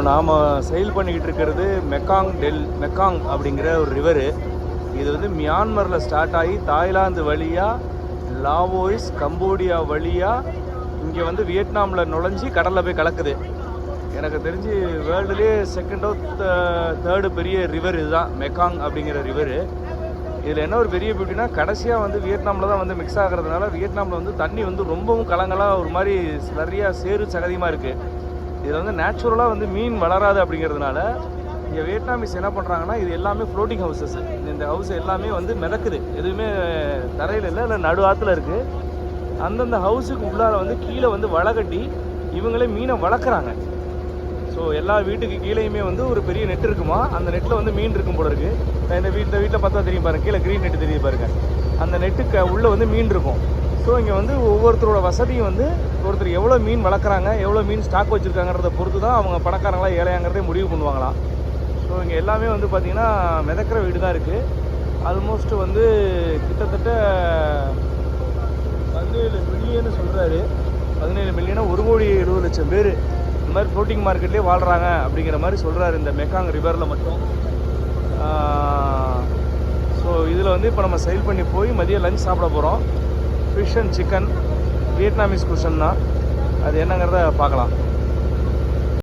நாம் செயல் பண்ணிக்கிட்டு இருக்கிறது மெக்காங் டெல் மெக்காங் அப்படிங்கிற ஒரு ரிவரு இது வந்து மியான்மரில் ஸ்டார்ட் ஆகி தாய்லாந்து வழியாக லாவோய்ஸ் கம்போடியா வழியாக இங்கே வந்து வியட்நாமில் நுழைஞ்சி கடலில் போய் கலக்குது. எனக்கு தெரிஞ்சு வேர்ல்டுலேயே செகண்டோ தேர்டு பெரிய ரிவர் இதுதான் மெக்காங் அப்படிங்கிற ரிவரு இதில் என்ன ஒரு பெரிய பியூட்டினா கடைசியாக வந்து வியட்நாமில் தான் வந்து மிக்ஸ் ஆகிறதுனால வியட்நாமில் வந்து தண்ணி வந்து ரொம்பவும் கலங்கலாக ஒரு மாதிரி நிறையா சேரு சகதியமாக இருக்குது இதில் வந்து நேச்சுரலாக வந்து மீன் வளராது அப்படிங்கிறதுனால இங்கே வியட்நாமிஸ் என்ன பண்ணுறாங்கன்னா இது எல்லாமே ஃப்ளோட்டிங் ஹவுசஸ் இந்த ஹவுஸ் எல்லாமே வந்து மிதக்குது. எதுவுமே தரையில் இல்லை இல்லை நடு ஆற்றுல இருக்குது அந்தந்த ஹவுஸுக்கு உள்ளார வந்து கீழே வந்து வலை கட்டி இவங்களே மீனை வளர்க்குறாங்க. ஸோ எல்லா வீட்டுக்கு கீழேயுமே வந்து ஒரு பெரிய நெட் இருக்குமா? அந்த நெட்டில் வந்து மீன் இருக்கும் போல இருக்குது இந்த வீட்டில் வீட்டில் பார்த்தா தெரியும் பாருங்க. கீழே க்ரீன் நெட் தெரியும் பாருங்க. அந்த நெட்டுக்கு உள்ளே வந்து மீன் இருக்கும். ஸோ இங்கே வந்து ஒவ்வொருத்தரோட வசதியும் வந்து ஒருத்தர் எவ்வளோ மீன் வளர்க்குறாங்க எவ்வளோ மீன் ஸ்டாக் வச்சுருக்காங்கிறத பொறுத்து தான் அவங்க பணக்காரங்களா ஏழையாங்கிறதே முடிவு பண்ணுவாங்களாம். ஸோ இங்கே எல்லாமே வந்து பார்த்திங்கன்னா மிதக்கிற வீடு தான் இருக்குது ஆல்மோஸ்ட் வந்து கிட்டத்தட்ட பதினேழு மில்லியன் சொல்கிறாரு பதினேழு மில்லியனா ஒரு கோடி இருபது லட்சம் பேர் இந்த மாதிரி ஃப்ளோட்டிங் மார்க்கெட்லேயே வாழ்கிறாங்க அப்படிங்கிற மாதிரி சொல்கிறாரு இந்த மெக்காங் ரிவரில் மட்டும். ஸோ இதில் வந்து இப்போ நம்ம செயல் பண்ணி போய் மதியம் லஞ்ச் சாப்பிட போகிறோம் fish and chicken Vietnamese cuisine தான் அது என்னங்கிறத பார்க்கலாம்.